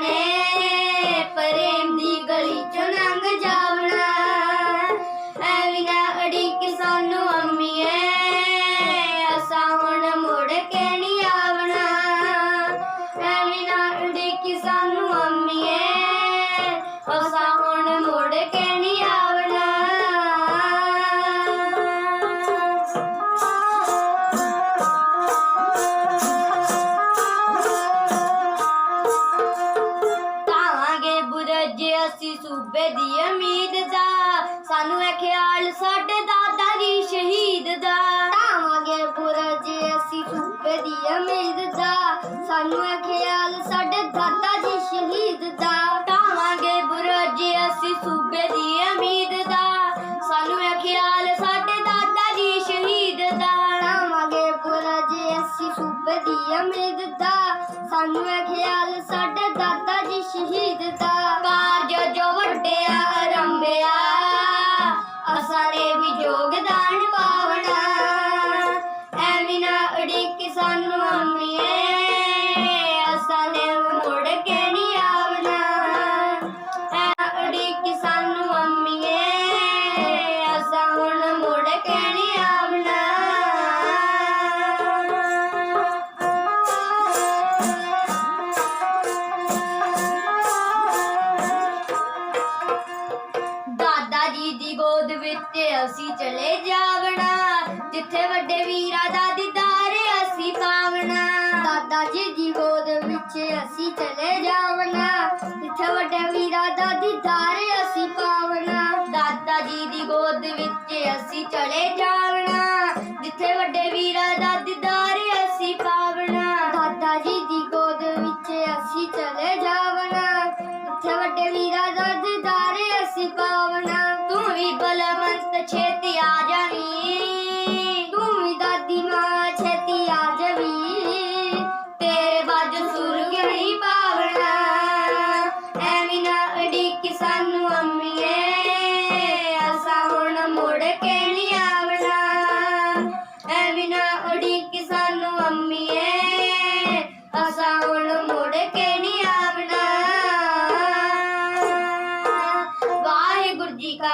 അവിടെ ਸੂਬੇ ਦੀ ਉਮੀਦ ਦਾ। ਸਾਨੂੰ ਇਹ ਖਿਆਲ ਸਾਡੇ ਦਾਦਾ ਜੀ ਸ਼ਹੀਦ ਦਾ। ਤਾਵਾਂਗੇ ਬੁਰਜ ਅਸੀਂ ਸੂਬੇ ਦੀ ਉਮੀਦ ਦਾ। ਸਾਨੂੰ ਇਹ ਖਿਆਲ ਸਾਡੇ ਦਾਦਾ ਜੀ ਸ਼ਹੀਦ ਦਾ। ਤਾਵਾਂਗੇ ਬੁਰਜ ਅਸੀਂ ਸੂਬੇ ਦੀ ਉਮੀਦ ਦਾ। ਸਾਨੂੰ ਇਹ ਖਿਆਲ ਸਾਡੇ ਦਾਦਾ ਜੀ ਸ਼ਹੀਦ ਦਾ। ਤਾਵਾਂਗੇ ਬੁਰਜ ਅਸੀਂ ਸੂਬੇ ਦੀ ਉਮੀਦ ਦਾ। ਸਾਨੂੰ ਯੋਗਦਾਨ ਅਸੀਂ ਚਲੇ ਜਾਵਣਾ। ਜਿੱਥੇ ਵੱਡੇ ਵੀਰਾਂ ਦਾ ਦੀਦਾਰ ਅਸੀਂ ਪਾਵਣਾ। ਦਾਦਾ ਜੀ ਦੀ ਗੋਦ ਵਿੱਚ ਅਸੀਂ ਚਲੇ ਜਾਵਣਾ। ਜਿੱਥੇ ਵੱਡੇ ਵੀਰਾਂ ਦਾ ਦੀਦਾਰ ਅਸੀਂ ਪਾਵਣਾ। ਦਾਦਾ ਜੀ ਦੀ ਗੋਦ ਵਿੱਚ ਅਸੀਂ ਚਲੇ ਜਾਵਣਾ। ਛੇਤੀ ਆ ਜਾ।